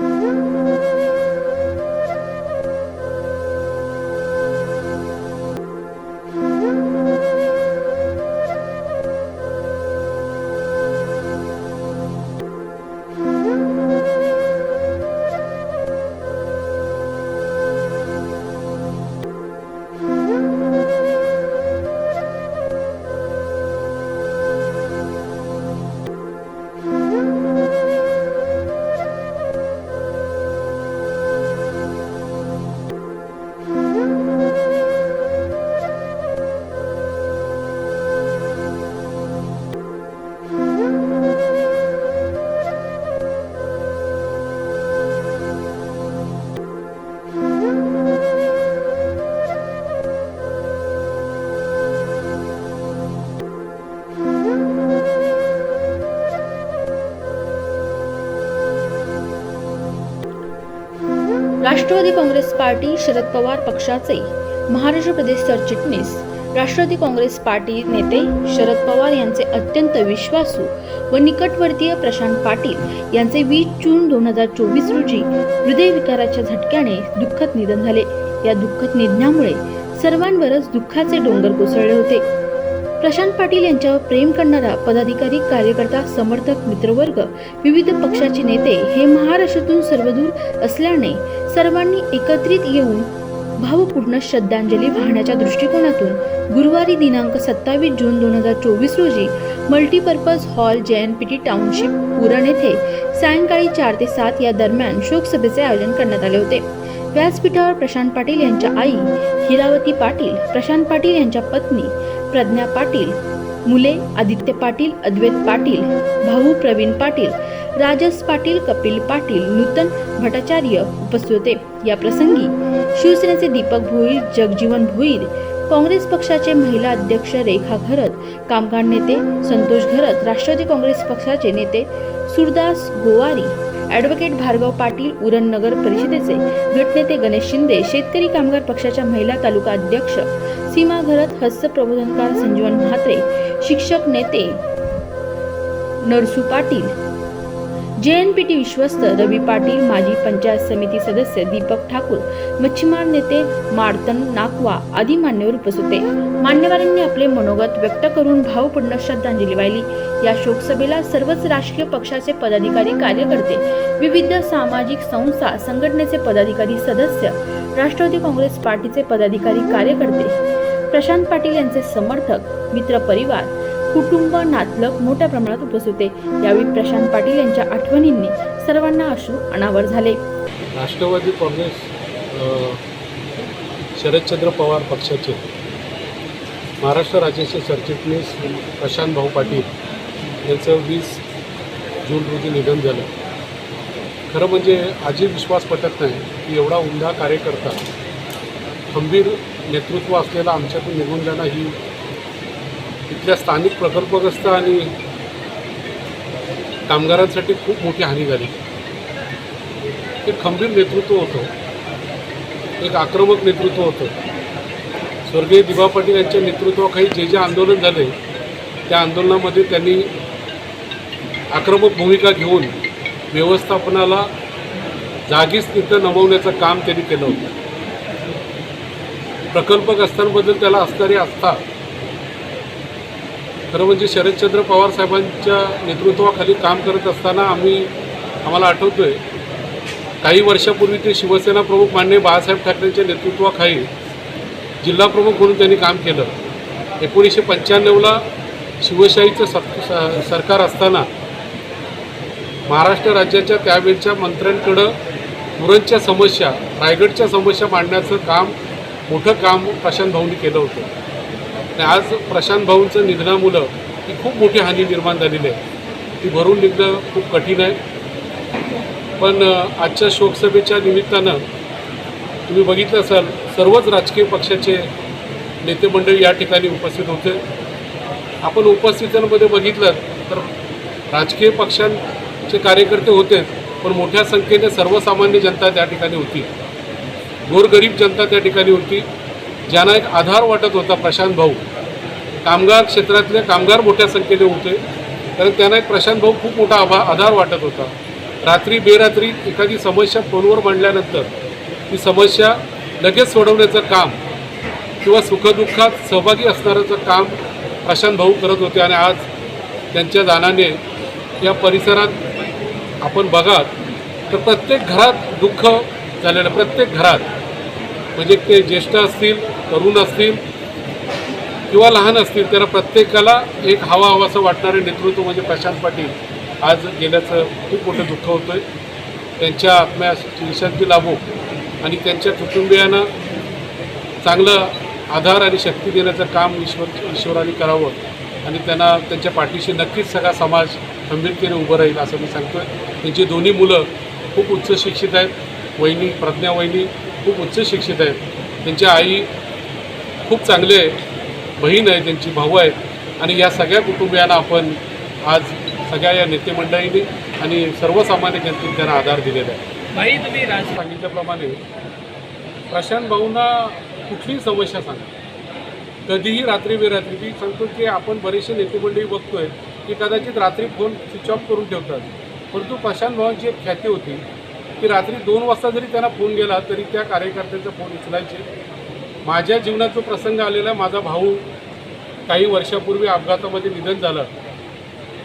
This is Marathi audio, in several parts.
Mm-hmm. Rashtravadi Congress Party Sharad Pawar पक्षाचे महाराष्ट्र प्रदेश सरचिटणीस राष्ट्रवादी काँग्रेस पार्टी नेते शरद पवार यांचे अत्यंत विश्वासू व निकटवर्तीय प्रशांत पाटील यांचे वीस जून दोन हजार चोवीस रोजी हृदयविकाराच्या झटक्याने दुःखद निधन झाले. या दुःखद निधनामुळे सर्वांवरच दुःखाचे डोंगर कोसळले होते. प्रशांत पाटील यांच्यावर प्रेम करणारा पदाधिकारी कार्यकर्ता समर्थक मित्रवर्ग विविध पक्षाचे नेते हे महाराष्ट्रातून सर्वदूर असल्याने सर्वांनी एकत्रित येऊन भावपूर्ण श्रद्धांजली वाहण्याच्या दृष्टिकोनातून गुरुवारी दिनांक सत्तावीस जून दोन हजार चोवीस रोजी multipurpose hall J N P T township पुरण येथे सायंकाळी चार ते सात या दरम्यान शोकसभेचे आयोजन करण्यात आले होते. व्यासपीठावर प्रशांत पाटील यांच्या आई हिरावती पाटील प्रशांत पाटील यांच्या पत्नी प्रज्ञा पाटील मुले आदित्य पाटील अद्वैत पाटील भाऊ प्रवीण पाटील राजस पाटील कपिल पाटील नूतन भट्टाचार्य उपस्थित होते. या प्रसंगी शिवसेनेचे दीपक भोईर जगजीवन भोईर काँग्रेस पक्षाचे महिला अध्यक्ष रेखा घरत कामगार नेते संतोष घरत राष्ट्रवादी काँग्रेस पक्षाचे नेते सुरदास गोवारी ॲडव्होकेट भार्गव पाटील उरण नगर परिषदेचे गटनेते गणेश शिंदे शेतकरी कामगार पक्षाच्या महिला तालुका अध्यक्ष सीमा घरत हस्त प्रबोधनकार संजीवन म्हात्रे शिक्षक नेते नरसू पाटील जे एन पी टी विश्वस्त रवी पाटील माजी पंचायत समिती सदस्य दीपक ठाकूर मच्छीमार नेते मार्तन नाकवा आदी मान्यवर उपस्थित होते. मान्यवरांनी आपले मनोगत व्यक्त करून भावपूर्ण श्रद्धांजली वाहिली. या शोकसभेला सर्वच राजकीय पक्षाचे पदाधिकारी कार्यकर्ते विविध सामाजिक संस्था संघटनेचे पदाधिकारी सदस्य राष्ट्रवादी काँग्रेस पार्टीचे पदाधिकारी कार्यकर्ते प्रशांत पाटील यांचे समर्थक मित्र परिवार कुटुंब नातलग मोठ्या प्रमाणात उपस्थित होते. यावेळी प्रशांत पाटील यांच्या आठवणींनी सर्वांना अश्रू अनावर झाले. राष्ट्रवादी काँग्रेस शरदचंद्र पवार पक्षाचे महाराष्ट्र राज्याचे सरचिटणीस प्रशांत भाऊ पाटील यांचं वीस जून रोजी निधन झालं. खरं म्हणजे आजही विश्वास पटत नाही की एवढा उमदा कार्यकर्ता खंबीर नेतृत्व असलेला आमच्यातून निघून जाणं ही इथल्या स्थानिक प्रकल्पग्रस्त आणि कामगारांसाठी खूप मोठी हानी झाली. एक खंबीर नेतृत्व होतं. एक आक्रमक नेतृत्व होतं. स्वर्गीय दिबा पाटील यांच्या नेतृत्वाखाली जे जे आंदोलन झाले त्या आंदोलनामध्ये त्यांनी आक्रमक भूमिका घेऊन व्यवस्थापनाला जागीच तिथं नमवण्याचं काम त्यांनी केलं होतं. प्रकल्पग्रस्तांबद्दल त्याला असणारी आस्था खरं म्हणजे शरदचंद्र पवार साहेबांच्या नेतृत्वाखाली काम करत असताना आम्ही आम्हाला आठवतो आहे काही वर्षापूर्वी ते शिवसेना प्रमुख मान्य बाळासाहेब ठाकरेंच्या नेतृत्वाखाली जिल्हा प्रमुख म्हणून त्यांनी काम केलं. एकोणीसशे पंच्याण्णवला शिवशाहीचं सत स- सरकार असताना महाराष्ट्र राज्याच्या त्यावेळच्या मंत्र्यांकडं पुरणच्या समस्या रायगडच्या समस्या मांडण्याचं काम मोठं काम प्रशांत भाऊंनी केलं होतं. आणि आज प्रशांत भाऊंचं निधनामुळं ही खूप मोठी हानी निर्माण झालेली आहे. ती भरून निघणं खूप कठीण आहे. पण आजच्या शोकसभेच्या निमित्तानं तुम्ही बघितलं असाल सर्वच राजकीय पक्षाचे नेते मंडळी या ठिकाणी उपस्थित होते. आपण उपस्थितांमध्ये बघितलं तर राजकीय पक्षांचे कार्यकर्ते होते पण मोठ्या संख्येने सर्वसामान्य जनता त्या ठिकाणी होती. गोरगरीब जनता त्या ठिकाणी होती. ज्यांना एक आधार वाटत होता प्रशांत भाऊ. कामगार क्षेत्रातले कामगार मोठ्या संख्येने होते. कारण त्यांना एक प्रशांत भाऊ खूप मोठा आभा आधार वाटत होता. रात्री बेरात्री एखादी समस्या फोनवर मांडल्यानंतर ती समस्या लगेच सोडवण्याचं काम किंवा सुखदुःखात सहभागी असणाऱ्याचं काम प्रशांत भाऊ करत होते आणि आज त्यांच्या दानाने या परिसरात आपण बघात तर प्रत्येक घरात दुःख झालेलं प्रत्येक घरात म्हणजे ते ज्येष्ठ असतील तरुण असतील किंवा लहान असतील त्याला प्रत्येकाला एक हवा हवासं वाटणारे नेतृत्व म्हणजे प्रशांत पाटील आज गेल्याचं खूप मोठं दुःख होतं आहे त्यांच्या आत्म्यास विश्रांती लाभो आणि त्यांच्या कुटुंबियांना चांगलं आधार आणि शक्ती देण्याचं काम ईश्वर ईश्वराने करावं आणि त्यांना त्यांच्या पाठीशी नक्कीच सगळा समाज खंबीरतेने उभं राहील असं मी सांगतो आहे त्यांची दोन्ही मुलं खूप उच्च शिक्षित आहेत. वहिनी प्रज्ञा वहिनी खूप उच्च शिक्षित आहेत. त्यांच्या आई खूप चांगले आहे बहीण आहे त्यांची भाऊ आहेत. आणि या सगळ्या कुटुंबियांना आपण आज सगळ्या या नेते मंडळींनी आणि सर्वसामान्य जनतेने त्यांना आधार दिलेला आहे. भाई तुम्ही राज सांगितल्याप्रमाणे प्रशांत भाऊंना कुठलीही समस्या सांगा. कधीही रात्री बेरात्री मी सांगतो की आपण बरेचसे नेते मंडळी बघतोय की कदाचित रात्री फोन स्विच ऑफ करून ठेवतात. परंतु प्रशांत भावांची एक ख्याती होती की रात्री दोन वाजता जरी त्यांना फोन गेला तरी त्या कार्यकर्त्यांचा फोन उचलायचे. माझ्या जीवनात जो प्रसंग आलेला माझा भाऊ काही वर्षापूर्वी अपघातामध्ये निधन झालं.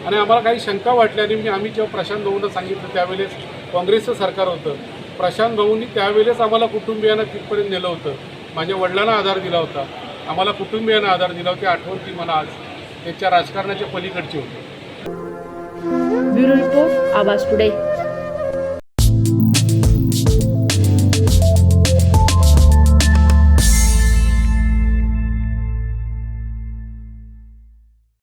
आणि आम्हाला काही शंका वाटल्या आणि मी आम्ही जेव्हा प्रशांत भाऊंना सांगितलं त्यावेळेस काँग्रेसचं सरकार होतं. प्रशांत भाऊंनी त्यावेळेस आम्हाला कुटुंबियांना तिथपर्यंत नेलं होतं. माझ्या वडिलांना आधार दिला होता. आम्हाला कुटुंबियांना आधार दिला होता. आठवण ती मला आज त्याच्या राजकारणाच्या पलीकडची होती. ब्युरो रिपोर्ट आवाज टुडे